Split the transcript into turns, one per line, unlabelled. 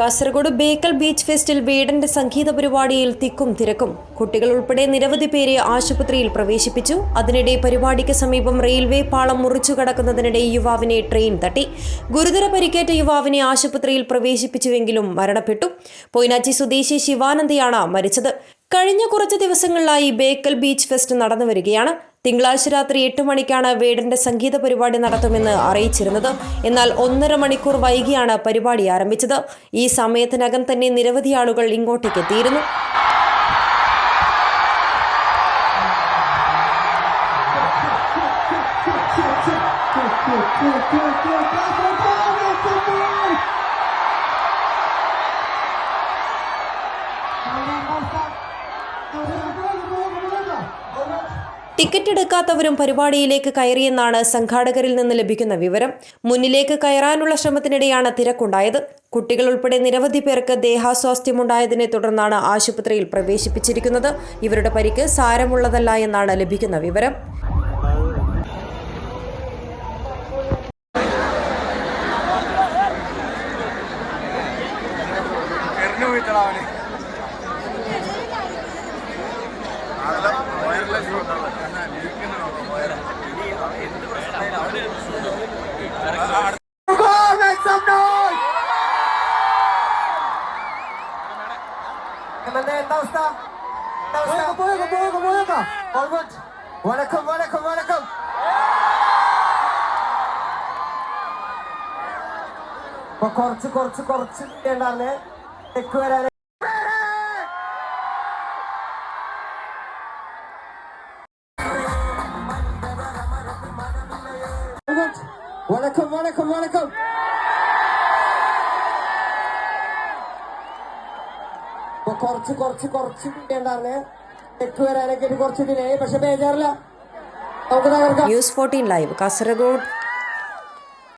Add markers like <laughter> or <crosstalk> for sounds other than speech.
Kasaragod Bekal beach ഫെസ്റ്റിൽ വീടന്റെ സംഗീത പരിപാടിയിൽ തിക്കും തിരക്കും. കുട്ടികൾ ഉൾപ്പെടെ നിരവധി പേരെ ആശുപത്രിയിൽ പ്രവേശിപ്പിച്ചു. അതിനിടെ പരിപാടിക്ക് സമീപം റെയിൽവേ പാളം മുറിച്ചു കടക്കുന്നതിനിടെ യുവാവിനെ ട്രെയിൻ തട്ടി. ഗുരുതര പരിക്കേറ്റ യുവാവിനെ ആശുപത്രിയിൽ പ്രവേശിപ്പിച്ചുവെങ്കിലും മരണപ്പെട്ടു. പൊയിനാച്ചി സ്വദേശി ശിവാനന്ദയാണ് മരിച്ചത്. കഴിഞ്ഞ കുറച്ച് ദിവസങ്ങളിലായി ബേക്കൽ ബീച്ച് ഫെസ്റ്റ് നടന്നു വരികയാണ് തിങ്കളാഴ്ച രാത്രി എട്ട് മണിക്കാണ് വേടന്റെ സംഗീത പരിപാടി നടത്തുമെന്ന് അറിയിച്ചിരുന്നത്. എന്നാൽ ഒന്നര മണിക്കൂർ വൈകിയാണ് പരിപാടി ആരംഭിച്ചത്. ഈ സമയത്തിനകം തന്നെ നിരവധി ആളുകൾ ഇങ്ങോട്ടേക്ക് എത്തിയിരുന്നു <laughs> <laughs> ടിക്കറ്റ് എടുക്കാത്തവരും പരിപാടിയിലേക്ക് കയറിയെന്നാണ് സംഘാടകരിൽ നിന്ന് ലഭിക്കുന്ന വിവരം. മുന്നിലേക്ക് കയറാനുള്ള ശ്രമത്തിനിടെയാണ് തിരക്കുണ്ടായത്. കുട്ടികൾ ഉൾപ്പെടെ നിരവധി പേർക്ക് ദേഹാസ്വാസ്ഥ്യമുണ്ടായതിനെ തുടർന്നാണ് ആശുപത്രിയിൽ പ്രവേശിപ്പിച്ചിരിക്കുന്നത്. ഇവരുടെ പരിക്ക് സാരമുള്ളതല്ല എന്നാണ് ലഭിക്കുന്ന വിവരം.
എറിഞ്ഞു പോയിട്ടാണ് അവന്
എന്താ അവസ്ഥ വണക്കം വണക്കം വണക്കം ഇപ്പൊ കുറച്ച് കുറച്ച് കുറച്ച് ഉണ്ടായിരുന്നേ തെക്ക് വരാൻ വണക്കം வணக்கம் வணக்கம். ഇപ്പൊ കുറച്ച് കുറച്ച് കുറച്ച് ഉണ്ടായിരുന്നേ. തെക്ക് വരാനൊക്കെ കുറച്ച് ഡിലേ പക്ഷെ ബേജാറില്ല. നമുക്ക് തകർക്കാം.
News fourteen live Kasaragod